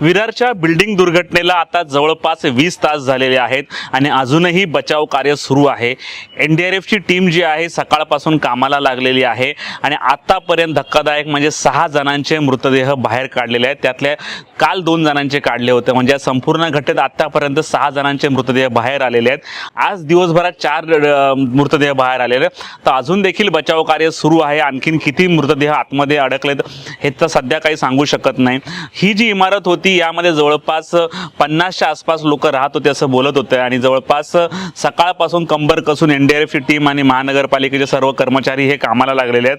विरारच्या building दुर्घटनेला आता जवळपास वीस तास झालेले आहेत आणि अजूनही बचाव कार्य सुरू आहे. एन डी आर एफची टीम जी आहे सकाळपासून कामाला लागलेली आहे आणि आत्तापर्यंत धक्कादायक म्हणजे सहा जणांचे मृतदेह बाहेर काढलेले आहेत. त्यातल्या काल दोन जणांचे काढले होते. म्हणजे या संपूर्ण घटनेत आत्तापर्यंत सहा जणांचे मृतदेह बाहेर आलेले आहेत. आज दिवसभरात चार मृतदेह बाहेर आलेले आहेत. तर अजून देखील बचाव कार्य सुरू आहे. आणखीन किती मृतदेह आतमध्ये अडकलेत हे तर सध्या काही सांगू शकत नाही. ही जी इमारत होती यामध्ये जवळपास पन्नासच्या आसपास लोक राहत होते असं बोलत होते. आणि जवळपास सकाळपासून कंबर कसून एन डी आर एफची टीम आणि महानगरपालिकेचे सर्व कर्मचारी हे कामाला लागलेले आहेत.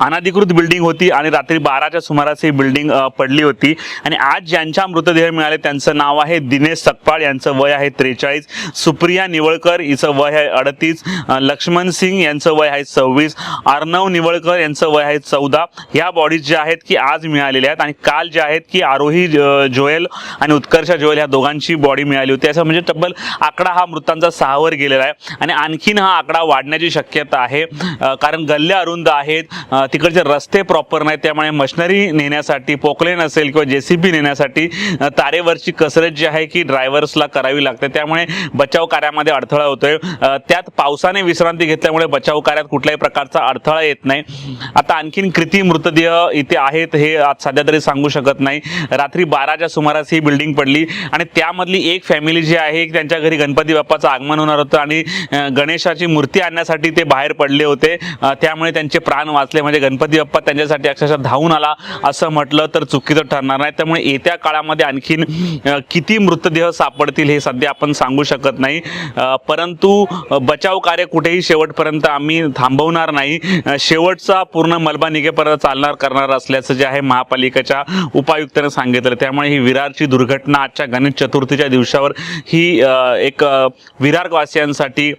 अनधिकृत बिल्डिंग होती आणि रात्री बाराच्या सुमारास ही बिल्डिंग पडली होती. आणि आज ज्यांच्या मृतदेह मिळाले त्यांचं नाव आहे दिनेश सकपाळ यांचं वय आहे त्रेचाळीस. सुप्रिया निवळकर हिचं वय आहे अडतीस. लक्ष्मण सिंग यांचं वय आहे सव्वीस. अर्णव निवळकर यांचं वय आहे चौदा. ह्या बॉडीज ज्या आहेत की आज मिळालेल्या आहेत आणि काल ज्या आहेत की आरोही अ, जोएल आणि उत्कर्षा जोएल ह्या दोघांची बॉडी मिळाली होती. असं म्हणजे तब्बल आकडा हा मृतांचा सहावर गेलेला आहे. आणि आणखीन हा आकडा वाढण्याची शक्यता आहे. कारण गल्ल्या अरुंद आहेत. तिकडचे रस्ते प्रॉपर नाहीत. त्यामुळे मशिनरी नेण्यासाठी पोकलेन असेल किंवा जे सी बी नेण्यासाठी तारेवरची कसरत जी आहे की ड्रायव्हर्सला करावी लागते. त्यामुळे बचाव कार्यामध्ये अडथळा होतोय. त्यात पावसाने विश्रांती घेतल्यामुळे बचाव कार्यात कुठल्याही प्रकारचा अडथळा येत नाही. आता आणखीन किती मृतदेह इथे आहेत हे आज सध्या तरी सांगू शकत नाही. रात्री बाराच्या सुमारास ही बिल्डिंग पडली आणि त्यामधली एक फॅमिली जी आहे त्यांच्या घरी गणपती बाप्पाचं आगमन होणार होतं आणि गणेशाची मूर्ती आणण्यासाठी ते बाहेर पडले होते. त्यामुळे त्यांचे प्राण वाचले म्हणजे गणपती बाप्पा त्यांच्यासाठी अक्षरशः धावून आला असं म्हटलं तर चुकीचं ठरणार नाही. त्यामुळे येत्या काळामध्ये आणखीन किती मृतदेह सापडतील हे सध्या आपण सांगू शकत नाही. परंतु बचाव कार्य कुठेही शेवटपर्यंत आम्ही थांबवणार नाही. शेवटचा पूर्ण मलबा निघेपर्यंत चालणार करणार असल्याचं जे आहे महापालिकेच्या उपायुक्तांनी सांगितलं. त्यामुळे ही विरारची दुर्घटना आजच्या गणेश चतुर्थीच्या दिवसावर ही एक विरारवासियांसाठी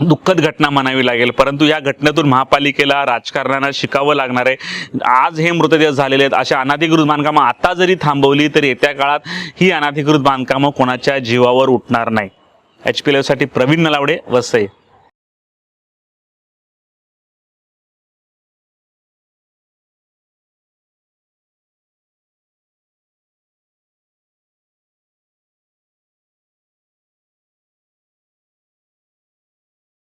दुःखद घटना म्हणावी लागेल. परंतु या घटनेतून महापालिकेला राजकारणाला शिकावं लागणार आहे. आज हे मृतदेह झालेले आहेत. अशा अनाधिकृत बांधकामं आता जरी थांबवली तर येत्या काळात ही अनाधिकृत बांधकामं कोणाच्या जीवावर उठणार नाही. एच पी एलसाठी प्रवीण नलावडे वसई.